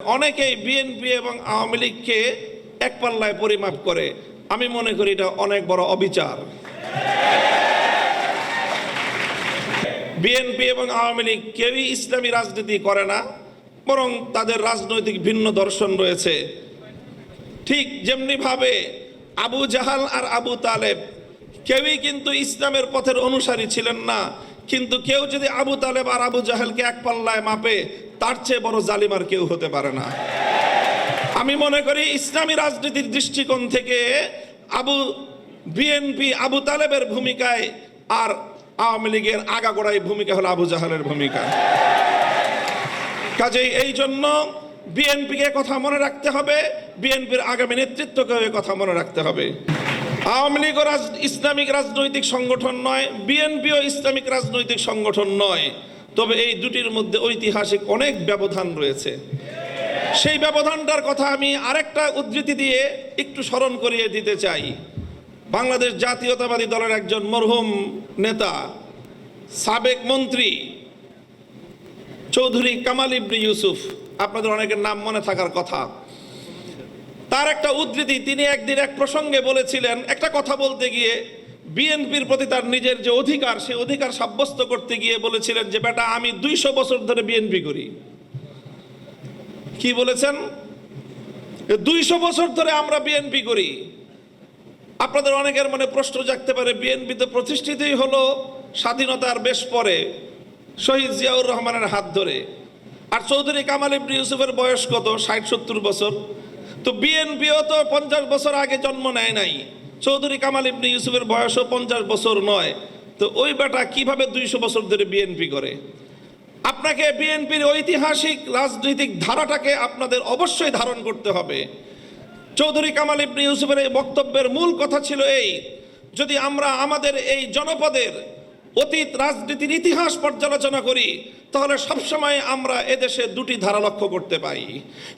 অনেকেই বিএনপি এবং আওয়ামী লীগকে এক পাল্লায় পরিমাপ করে। আমি মনে করি এটা অনেক বড় অবিচার। বিএনপি এবং আওয়ামী লীগ কেউই ইসলামী রাজনীতি করে না, বরং তাদের রাজনৈতিক ভিন্ন দর্শন রয়েছে। ঠিক যেমনি ভাবে আবু জাহাল আর আবু তালেব কেউই কিন্তু ইসলামের পথের অনুসারী ছিলেন না কিন্তু কেউ যদি আবু তালেব আর আবু জাহেলকে এক পাল্লায় মাপে, তার চেয়ে বড় জালিম আর কেউ হতে পারে না। আমি মনে করি ইসলামী রাজনীতির দৃষ্টিকোণ থেকে আবু, বিএনপি আবু তালেবের ভূমিকায় আর আওয়ামী লীগের আগাগোড়াই ভূমিকা হলো আবু জাহালের ভূমিকা। কাজেই এই জন্য বিএনপিকে কথা মনে রাখতে হবে, বিএনপির আগামী নেতৃত্বকে এ কথা মনে রাখতে হবে। আওয়ামী লীগও ইসলামিক রাজনৈতিক সংগঠন নয় বিএনপিও ইসলামিক রাজনৈতিক সংগঠন নয়। তবে এই দুটির মধ্যে ঐতিহাসিক অনেক ব্যবধান রয়েছে। সেই ব্যবধানটার কথা আমি আরেকটা উদ্ধৃতি দিয়ে একটু স্মরণ করিয়ে দিতে চাই। বাংলাদেশ জাতীয়তাবাদী দলের একজন মরহুম নেতা, সাবেক মন্ত্রী চৌধুরী কামাল ইবনে ইউসুফ। আপনাদের অনেকের নাম মনে থাকার কথা। তার একটা উদ্ধৃতি, তিনি একদিন এক প্রসঙ্গে বলেছিলেন, একটা কথা বলতে গিয়ে বিএনপির প্রতি তার নিজের যে অধিকার, সে অধিকার সাব্যস্ত করতে গিয়ে বলেছিলেন যে, বেটা, আমি দুইশো বছর ধরে বিএনপি করি। কি বলেছেন? দুইশো বছর ধরে আমরা বিএনপি করি। আপনাদের অনেকের মনে প্রশ্ন জাগতে পারে, বিএনপি তো প্রতিষ্ঠিতই হলো স্বাধীনতার বেশ পরে, শহীদ জিয়াউর রহমানের হাত ধরে। আর চৌধুরী কামাল ইবনে ইউসুফের বয়স কত? ষাট, সত্তর বছর। তো বিএনপিও তো পঞ্চাশ বছর আগে জন্ম নেয় নাই। চৌধুরী কামাল ইবনে ইউসুফের বয়সও পঞ্চাশ বছর নয়। তো ওই বেটা কীভাবে দুইশো বছর ধরে বিএনপি করে? আপনাকে বিএনপির ঐতিহাসিক রাজনৈতিক ধারাটাকে আপনাদের অবশ্যই ধারণ করতে হবে। চৌধুরী কামাল ইবনে ইউসুফের এই বক্তব্যের মূল কথা ছিল এই, যদি আমরা আমাদের এই জনপদের অতীত রাজনীতির ইতিহাস পর্যালোচনা করি, তাহলে সবসময় আমরা এদেশে দুটি ধারা লক্ষ্য করতে পাই।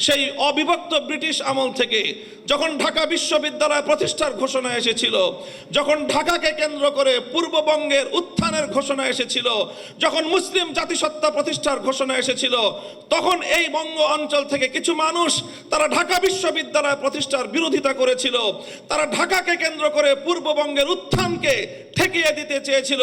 সেই অবিভক্ত ব্রিটিশ আমল থেকে যখন ঢাকা বিশ্ববিদ্যালয় প্রতিষ্ঠার ঘোষণা এসেছিল, যখন ঢাকাকে কেন্দ্র করে পূর্ববঙ্গের উত্থানের ঘোষণা এসেছিল, যখন মুসলিম জাতিসত্তা প্রতিষ্ঠার ঘোষণা এসেছিল, তখন এই বঙ্গ অঞ্চল থেকে কিছু মানুষ তারা ঢাকা বিশ্ববিদ্যালয় প্রতিষ্ঠার বিরোধিতা করেছিল। তারা ঢাকাকে কেন্দ্র করে পূর্ববঙ্গের উত্থানকে ঠেকিয়ে দিতে চেয়েছিল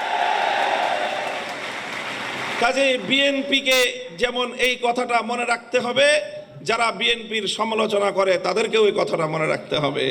কাজে বিএনপিকে যেমন এই কথাটা মনে রাখতে হবে, যারা বিএনপির সমালোচনা করে তাদেরকেও এই কথাটা মনে রাখতে হবে।